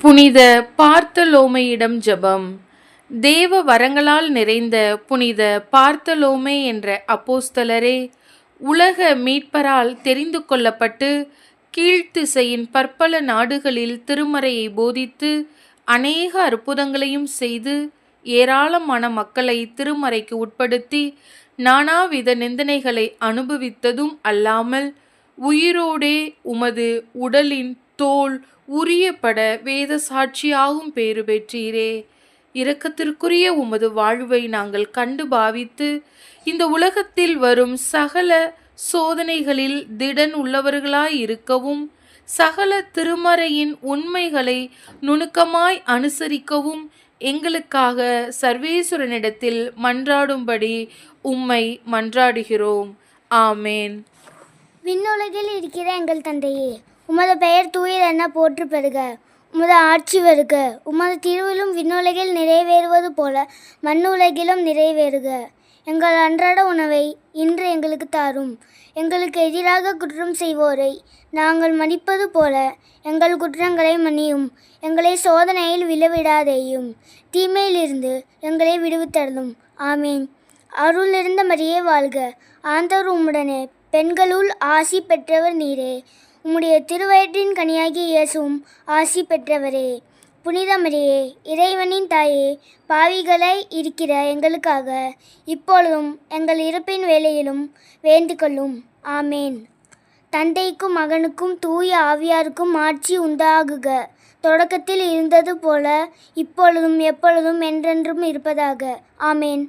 புனித பார்த்தலோமையிடம் ஜெபம். தேவ வரங்களால் நிறைந்த புனித பார்த்தலோமே என்ற அப்போஸ்தலரே உலக மீட்பரால் தெரிந்து கொள்ளப்பட்டு கீழ்த்திசையின் பற்பல நாடுகளில் திருமறையை போதித்து அநேக அற்புதங்களையும் செய்து ஏராளமான மக்களை திருமறைக்கு உட்படுத்தி நானாவித நிந்தனைகளை அனுபவித்ததும் அல்லாமல் உயிரோடே உமது உடலின் தோல் உரியப்பட வேத சாட்சியாகும் பேறு பெற்றீரே. இரக்கத்திற்குரிய உமது வாழ்வை நாங்கள் கண்டு பாவித்து இந்த உலகத்தில் வரும் சகல சோதனைகளில் திடன் உள்ளவர்களாய் இருக்கவும் சகல திருமறையின் உண்மைகளை நுணுக்கமாய் அனுசரிக்கவும் எங்களுக்காக சர்வேஸ்வரனிடத்தில் மன்றாடும்படி உம்மை மன்றாடுகிறோம். ஆமேன். விண்ணுலகில் இருக்கிற எங்கள் தந்தையே உமது பெயர் தூயதென போற்று பெறுக? உமது ஆட்சி வருக உமது திருவிலும் விண்ணுலகில் நிறைவேறுவது போல மண்ணுலகிலும் நிறைவேறுக. எங்கள் அன்றாட உணவை இன்று எங்களுக்கு தாரும். எங்களுக்கு எதிராக குற்றம் செய்வோரை நாங்கள் மன்னிப்பது போல எங்கள் குற்றங்களை மன்னியும். எங்களை சோதனையில் விழவிடாதேயும். தீமையிலிருந்து எங்களை விடுவித்தரலும் ஆமீன். அருளிருந்த மரியே வாழ்க. ஆண்டவர் உம்முடனே பெண்களுள் ஆசி பெற்றவர் நீரே. உம்முடைய திருவயிற்றின் கனியாகிய இயேசுவும் ஆசி பெற்றவரே. புனிதமரியே இறைவனின் தாயே பாவிகளை இருக்கிற எங்களுக்காக இப்பொழுதும் எங்கள் இருப்பின் வேலையிலும் வேண்டிக்கொள்ளும். ஆமேன். தந்தைக்கும் மகனுக்கும் தூய ஆவியாருக்கும் ஆட்சி உண்டாகுக. தொடக்கத்தில் இருந்தது போல இப்பொழுதும் எப்பொழுதும் என்றென்றும் இருப்பதாக. ஆமேன்.